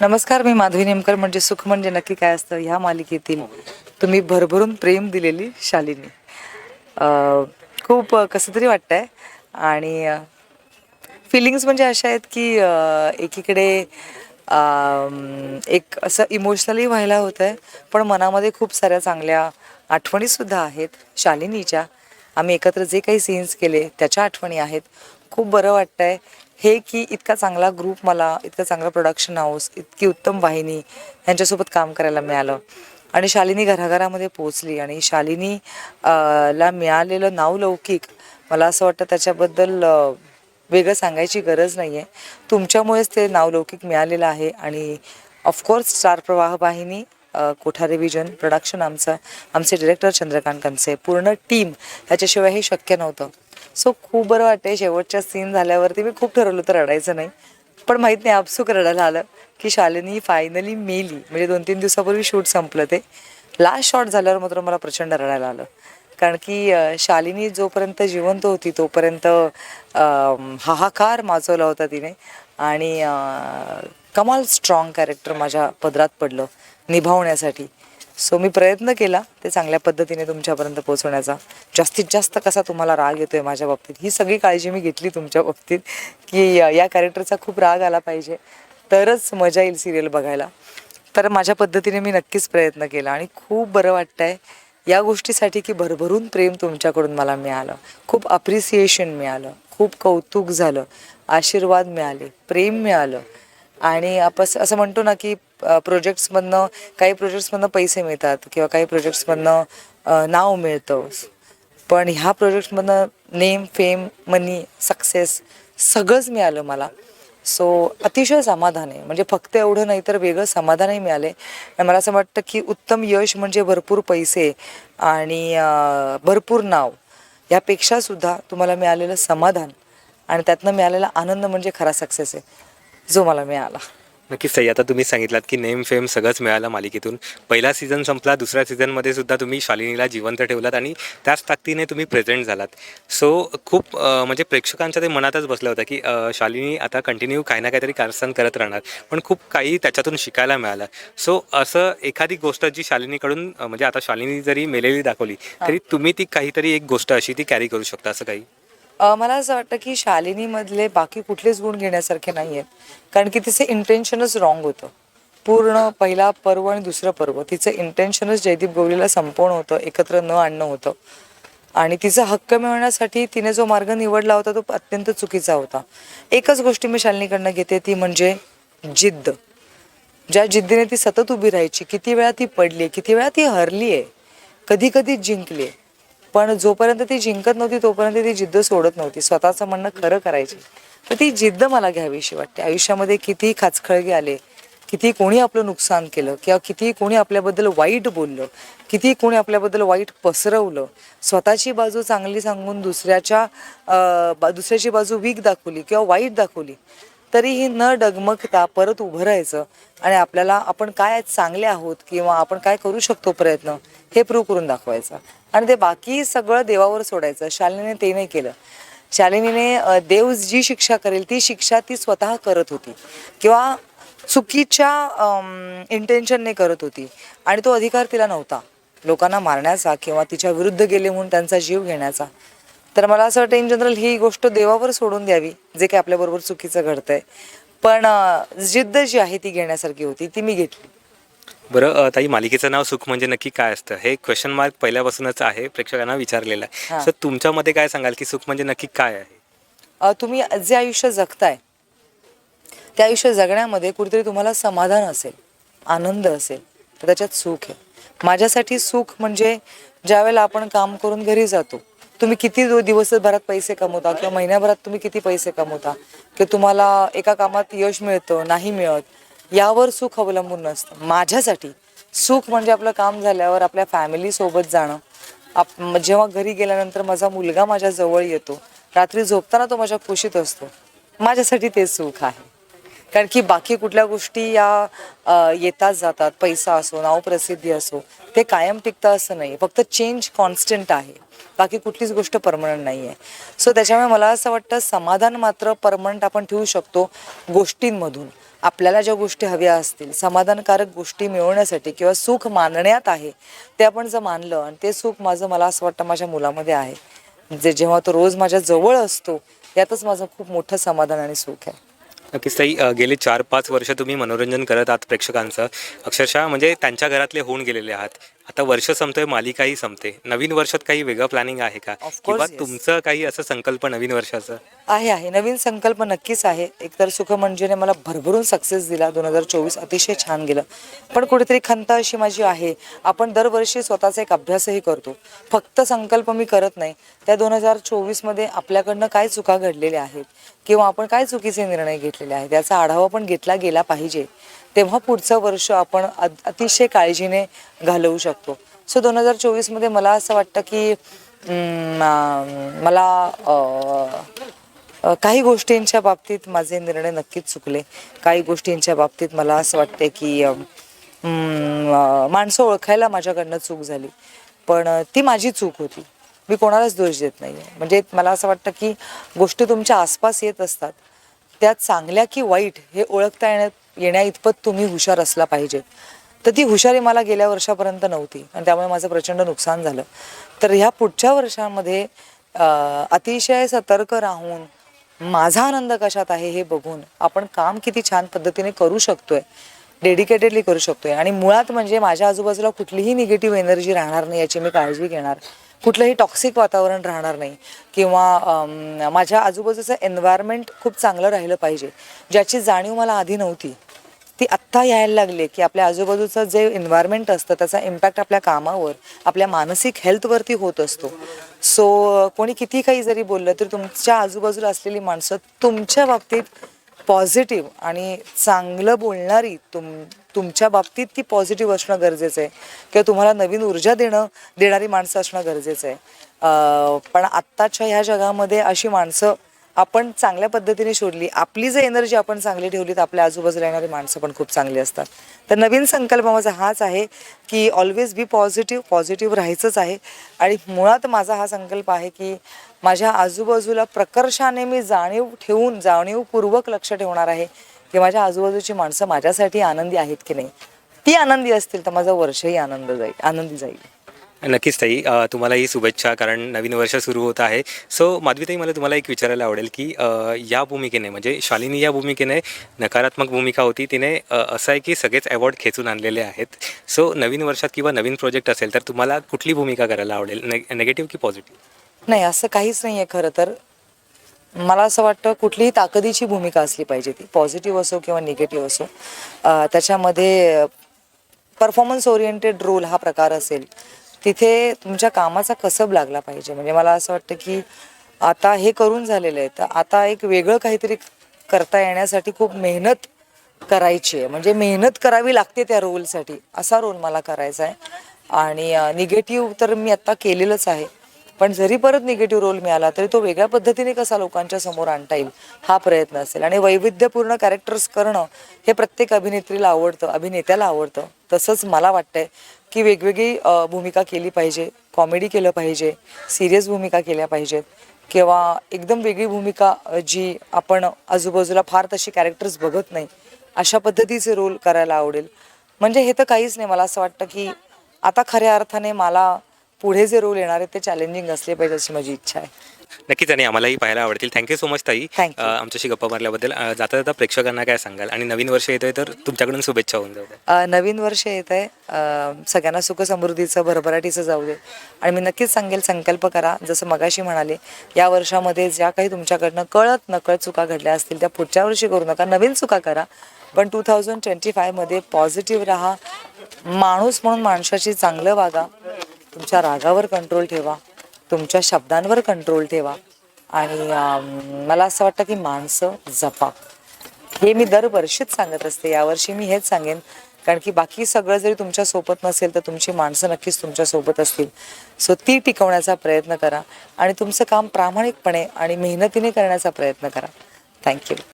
नमस्कार मी माधवी नेमकर. म्हणजे सुख म्हणजे नक्की काय असतं? ह्या मालिकेतील तुम्ही भरभरून प्रेम दिलेली शालिनी. खूप कसं तरी वाटतंय. आणि फिलिंग्स म्हणजे अशा आहेत की एकीकडे एक असं इमोशनली व्हायला होतं आहे पण मनामध्ये खूप साऱ्या चांगल्या आठवणीसुद्धा आहेत शालिनीच्या. आम्ही एकत्र जे काही सीन्स केले त्याच्या आठवणी आहेत. खूप बरं वाटतंय. हे की इतका चांगला ग्रुप मला इतकं चांगलं प्रोडक्शन हाऊस इतकी उत्तम वाहिनी यांच्यासोबत काम करायला मिळालं. आणि शालिनी घराघरामध्ये पोचली आणि शालिनी ला मिळालेलं नावलौकिक मला असं वाटतं त्याच्याबद्दल वेगळं सांगायची गरज नाही आहे तुमच्यामुळेच ते नावलौकिक मिळालेलं आहे आणि ऑफकोर्स स्टार प्रवाह वाहिनी कोठारे विजन प्रोडक्शन आमचं आमचे डिरेक्टर चंद्रकांत कनसे पूर्ण टीम ह्याच्याशिवाय हे शक्य नव्हतं. सो खूप बरं वाटते शेवटच्या सीन झाल्यावरती. मी खूप ठरवलं तर रडायचं नाही. पण माहीत नाही आपसूक रडायला आलं की शालिनी फायनली मेली. म्हणजे दोन तीन दिवसापूर्वी शूट संपलं ते. लास्ट शॉट झाल्यावर मात्र मला प्रचंड रडायला आलं. कारण की शालिनी जोपर्यंत जिवंत होती तोपर्यंत हाहाकार माजवला होता तिने. आणि कमाल स्ट्रॉंग कॅरेक्टर माझ्या पदरात पडलं. निभावण्यासाठी. सो मी प्रयत्न केला ते चांगल्या पद्धतीने तुमच्यापर्यंत पोहोचवण्याचा. जास्तीत जास्त कसा तुम्हाला राग येतो आहे माझ्या बाबतीत ही सगळी काळजी मी घेतली तुमच्या बाबतीत की या कॅरेक्टरचा खूप राग आला पाहिजे. तरच मजा येईल सिरियल बघायला. तर माझ्या पद्धतीने मी नक्कीच प्रयत्न केला आणि खूप बरं वाटतंय या गोष्टीसाठी की भरभरून प्रेम तुमच्याकडून मला मिळालं. खूप अप्रिसिएशन मिळालं. खूप कौतुक झालं. आशीर्वाद मिळाले. प्रेम मिळालं. आणि आपण असं म्हणतो ना की प्रोजेक्ट्समधनं काही प्रोजेक्ट्समधनं पैसे मिळतात किंवा काही प्रोजेक्ट्समधनं नाव मिळतं. पण ह्या प्रोजेक्ट्समधनं नेम फेम मनी सक्सेस सगळंच मिळालं मला. सो अतिशय समाधान. आहे म्हणजे फक्त एवढं नाही तर वेगळं समाधानही मिळाले. मला असं वाटतं की उत्तम यश म्हणजे भरपूर पैसे आणि भरपूर नाव. यापेक्षासुद्धा तुम्हाला मिळालेलं समाधान आणि त्यातनं मिळालेला आनंद म्हणजे खरा सक्सेस आहे. जो मला मिळाला. नक्कीच ताई आता तुम्ही सांगितलात की नेम फेम सगळंच मिळालं मालिकेतून. पहिला सीझन संपला दुसऱ्या सीझनमध्ये सुद्धा तुम्ही शालिनीला जिवंत ठेवलात आणि त्याच ताकदीने तुम्ही प्रेझेंट झालात. सो खूप म्हणजे प्रेक्षकांच्या ते मनातच बसलं होतं की शालिनी आता कंटिन्यू काही ना काहीतरी कारस्थान करत राहणार पण खूप काही त्याच्यातून शिकायला मिळालं. सो असं एखादी गोष्ट जी शालिनीकडून म्हणजे आता शालिनी जरी मेलेली दाखवली तरी तुम्ही ती काहीतरी एक गोष्ट अशी ती कॅरी करू शकता असं काही? मला असं वाटतं की शालिनीमधले बाकी कुठलेच गुण घेण्यासारखे नाही आहेत कारण की तिचं इंटेन्शनच रॉंग होतं. पूर्ण पहिला पर्व आणि दुसरं पर्व. तिचं इंटेन्शनच जयदीप गौरीला संपवणं होतं एकत्र न आणणं होतं. आणि तिचा हक्क मिळवण्यासाठी तिने जो मार्ग निवडला होता तो अत्यंत चुकीचा होता. एकच गोष्टी मी शालिनीकडनं घेते ती म्हणजे जिद्द. ज्या जिद्दीने ती सतत उभी राहायची किती वेळा ती पडली किती वेळा ती हरली आहे कधी कधी जिंकली पण जोपर्यंत ती जिंकत नव्हती तोपर्यंत ती जिद्द सोडत नव्हती. स्वतःचं म्हणणं खरं करायची. तर ती जिद्द मला घ्यावीशी वाटते. आयुष्यामध्ये किती खाचखळगे आले किती कोणी आपलं नुकसान केलं किंवा किती कोणी आपल्याबद्दल वाईट बोललं किती कोणी आपल्याबद्दल वाईट पसरवलं स्वतःची बाजू चांगली सांगून दुसऱ्याच्या दुसऱ्याची बाजू वीक दाखवली किंवा वाईट दाखवली तरीही न डगमगता परत उभं राहायचं आणि आपल्याला आपण काय चांगले आहोत किंवा आपण काय करू शकतो प्रयत्न हे प्रूव्ह करून दाखवायचं. आणि ते बाकी सगळं देवावर सोडायचं. शालिनीने ते नाही केलं. शालिनीने देव जी शिक्षा करेल ती शिक्षा ती स्वतः करत होती. किंवा चुकीच्या इंटेन्शनने करत होती. आणि तो अधिकार तिला नव्हता. लोकांना मारण्याचा किंवा तिच्या विरुद्ध गेले म्हणून त्यांचा जीव घेण्याचा. तर मला असं वाटतं इन जनरल ही गोष्ट देवावर सोडून द्यावी जे काही आपल्याबरोबर चुकीचं घडतंय. पण जिद्द जी आहे ती घेण्यासारखी होती ती मी घेतली. बरं ताई मालिकेचं नाव सुख म्हणजे नक्की काय असतं? हे क्वेश्चन मार्क पहिल्यापासूनच आहे प्रेक्षकांना विचारलेलं आहे. सर तुमच्यामध्ये काय सांगाल की सुख म्हणजे नक्की काय आहे? तुम्ही जे आयुष्य जगताय त्या आयुष्य जगण्यामध्ये कुठेतरी तुम्हाला समाधान असेल आनंद असेल तर त्याच्यात सुख आहे. माझ्यासाठी सुख म्हणजे ज्यावेळेला आपण काम करून घरी जातो तुम्ही किती दो- दिवसभरात पैसे कमवता? किंवा महिन्याभरात तुम्ही किती पैसे कमवता? की तुम्हाला एका कामात यश मिळतं नाही मिळत? यावर सुख अवलंबून नसतं. माझ्यासाठी सुख म्हणजे आपलं काम झाल्यावर आपल्या फॅमिलीसोबत जाणं. आप जेव्हा घरी गेल्यानंतर माझा मुलगा माझ्या जवळ येतो. रात्री झोपताना तो माझ्या खुशीत असतो. माझ्यासाठी ते सुख आहे. कारण की बाकी कुठल्या गोष्टी या येतात जातात. पैसा असो नावप्रसिद्धी असो ते कायम टिकतं असं नाही फक्त चेंज कॉन्स्टंट आहे. बाकी कुठलीच गोष्ट परमनंट नाही आहे सो त्याच्यामुळे मला असं वाटतं समाधान मात्र परमनंट आपण ठेवू शकतो गोष्टींमधून. आपल्याला ज्या गोष्टी हव्या असतील समाधानकारक गोष्टी मिळवण्यासाठी किंवा सुख मानण्यात आहे ते आपण जर मानलं आणि ते सुख माझं मला असं वाटतं माझ्या मुलामध्ये आहे. जे जेव्हा तो रोज माझ्या जवळ असतो यातच माझं खूप मोठं समाधान आणि सुख आहे. नक्कीच ताई अ, गेले चार पाच वर्ष तुम्ही मनोरंजन करत आहात प्रेक्षकांचं. अक्षरशः म्हणजे त्यांच्या घरातले होऊन गेलेले आहात. आता वर्ष संपतोय मालिकाही संपते. नवीन वर्षात काही वेगळं प्लॅनिंग आहे का? Course, किंवा yes. तुमचं काही असं संकल्प नवीन वर्षाचं? आहे आहे. नवीन संकल्प नक्कीच आहे. एकतर सुखमंजूने मला भरभरून सक्सेस दिला. दोन हजार चोवीस अतिशय छान गेलं. पण कुठेतरी खंत अशी माझी आहे. आपण दरवर्षी स्वतःचा एक अभ्यासही करतो. फक्त संकल्प मी करत नाही. त्या दोन हजार चोवीसमध्ये आपल्याकडनं काय चुका घडलेल्या आहेत? किंवा आपण काय चुकीचे निर्णय घेतलेले आहेत? याचा आढावा पण घेतला गेला पाहिजे. तेव्हा पुढचं वर्ष आपण अतिशय काळजीने घालवू शकतो. सो दोन हजार चोवीसमध्ये मला असं वाटतं की मला काही गोष्टींच्या बाबतीत माझे निर्णय नक्कीच चुकले. काही गोष्टींच्या बाबतीत मला असं वाटते की माणसं ओळखायला माझ्याकडनं चूक झाली. पण ती माझी चूक होती. मी कोणालाच दोष देत नाही आहे म्हणजे मला असं वाटतं की गोष्टी तुमच्या आसपास येत असतात. त्या चांगल्या की वाईट हे ओळखता येण्यात येण्या इतपत तुम्ही हुशार असला पाहिजे. तर ती हुशारी मला गेल्या वर्षापर्यंत नव्हती आणि त्यामुळे माझं प्रचंड नुकसान झालं. तर ह्या पुढच्या वर्षामध्ये अतिशय सतर्क राहून माझा आनंद कशात आहे हे बघून आपण काम किती छान पद्धतीने करू शकतोय. डेडिकेटेडली करू शकतोय. आणि मुळात म्हणजे माझ्या आजूबाजूला कुठलीही निगेटिव्ह एनर्जी राहणार नाही याची मी काळजी घेणार. कुठलंही टॉक्सिक वातावरण राहणार नाही. किंवा माझ्या आजूबाजूचं एन्व्हायरमेंट खूप चांगलं राहिलं पाहिजे. ज्याची जाणीव मला आधी नव्हती. ती आत्ता यायला लागले की आपल्या आजूबाजूचं जे एन्व्हायरमेंट असतं त्याचा इम्पॅक्ट आपल्या कामावर आपल्या मानसिक हेल्थवरती होत असतो. सो कोणी किती काही जरी बोललं तरी तुमच्या आजूबाजूला असलेली माणसं तुमच्या बाबतीत पॉझिटिव्ह आणि चांगलं बोलणारी तुम तुमच्या बाबतीत ती पॉझिटिव्ह असणं गरजेचं आहे. किंवा तुम्हाला नवीन ऊर्जा देणं देणारी माणसं असणं गरजेचं आहे. पण आत्ताच्या ह्या जगामध्ये अशी माणसं आपण चांगल्या पद्धतीने शोधली आपली जर एनर्जी आपण चांगली ठेवली तर आपल्या आजूबाजूला येणारी माणसं पण खूप चांगली असतात. तर नवीन संकल्प माझा हाच आहे की ऑलवेज बी पॉझिटिव्ह पॉझिटिव्ह राहायचंच आहे. आणि मुळात माझा हा संकल्प आहे की माझ्या आजूबाजूला प्रकर्षाने मी जाणीव ठेवून जाणीवपूर्वक लक्ष ठेवणार आहे की माझ्या आजूबाजूची माणसं माझ्यासाठी आनंदी आहेत की नाही. ती आनंदी असतील तर माझं वर्षही आनंद जाईल आनंदी जाईल. नक्कीच ताई. अ, तुम्हाला ही शुभेच्छा कारण नवीन वर्ष सुरू होत आहे. सो माधवीताई मला तुम्हाला एक विचारायला आवडेल की अ, या भूमिकेने म्हणजे शालिनी या भूमिकेने नकारात्मक भूमिका होती तिने अ, असं आहे की सगळेच अवॉर्ड खेचून आणलेले आहेत. सो नवीन वर्षात किंवा नवीन प्रोजेक्ट असेल तर तुम्हाला कुठली भूमिका करायला आवडेल? ने नेगेटिव्ह की पॉझिटिव्ह नाही असं काहीच नाही आहे खरं तर. मला असं वाटतं कुठलीही ताकदीची भूमिका असली पाहिजे ती. पॉझिटिव्ह असो किंवा निगेटिव्ह असो. अं, त्याच्यामध्ये परफॉर्मन्स ओरिएंटेड रोल हा प्रकार असेल. तिथे तुमच्या कामाचा कसब लागला पाहिजे. म्हणजे मला असं वाटतं की आता हे करून झालेलं आहे. तर आता एक वेगळं काहीतरी करता येण्यासाठी खूप मेहनत करायची आहे. म्हणजे मेहनत करावी लागते त्या रोलसाठी असा रोल मला करायचा आहे. आणि निगेटिव्ह तर मी आत्ता केलेलंच आहे. पण जरी परत निगेटिव्ह रोल मिळाला तरी तो वेगळ्या पद्धतीने कसा लोकांच्या समोर आणता येईल हा प्रयत्न असेल. आणि वैविध्यपूर्ण कॅरेक्टर्स करणं हे प्रत्येक अभिनेत्रीला आवडतं अभिनेत्याला आवडतं. तसंच मला वाटतंय की वेगवेगळी भूमिका केली पाहिजे कॉमेडी केलं पाहिजे सिरियस भूमिका केल्या पाहिजेत. किंवा एकदम वेगळी भूमिका जी आपण आजूबाजूला फार तशी कॅरेक्टर्स बघत नाही अशा पद्धतीचे रोल करायला आवडेल. म्हणजे हे तर काहीच नाही. मला असं वाटतं की आता खऱ्या अर्थाने मला पुढे जे रोल येणार आहेत ते चॅलेंजिंग असले पाहिजे अशी माझी इच्छा आहे. नक्कीच आणि आम्हालाही पाहायला आवडतील. थँक्यू सो मच ताई. Thank you. अ, आमच्याशी गप्पा मारल्याबद्दल. अ, जाता जाता प्रेक्षकांना काय सांगाल? आणि नवीन वर्ष येतोय तर तुमच्याकडून शुभेच्छा होऊन जाऊ द्या. अ, नवीन वर्ष येत आहे अ, सगळ्यांना सुख समृद्धीचं भरभराटीचं जाऊ दे. आणि मी नक्कीच सांगेल संकल्प करा. जसं मगाशी म्हणाले या वर्षामध्ये ज्या काही तुमच्याकडनं कळत नकळत चुका घडल्या असतील त्या पुढच्या वर्षी करू नका. नवीन चुका करा. पण टू थाउजंड ट्वेंटी फायमध्ये पॉझिटिव्ह राहा. माणूस म्हणून माणसाशी चांगलं वागा. तुमच्या रागावर कंट्रोल ठेवा. तुमच्या शब्दांवर कंट्रोल ठेवा. आणि मला असं वाटतं की माणसं जपा. हे मी दरवर्षीच सांगत असते. यावर्षी मी हेच सांगेन. कारण की बाकी सगळं जरी तुमच्यासोबत नसेल तर तुमची माणसं नक्कीच तुमच्यासोबत असतील. सो ती टिकवण्याचा प्रयत्न करा. आणि तुमचं काम प्रामाणिकपणे आणि मेहनतीने करण्याचा प्रयत्न करा. थँक्यू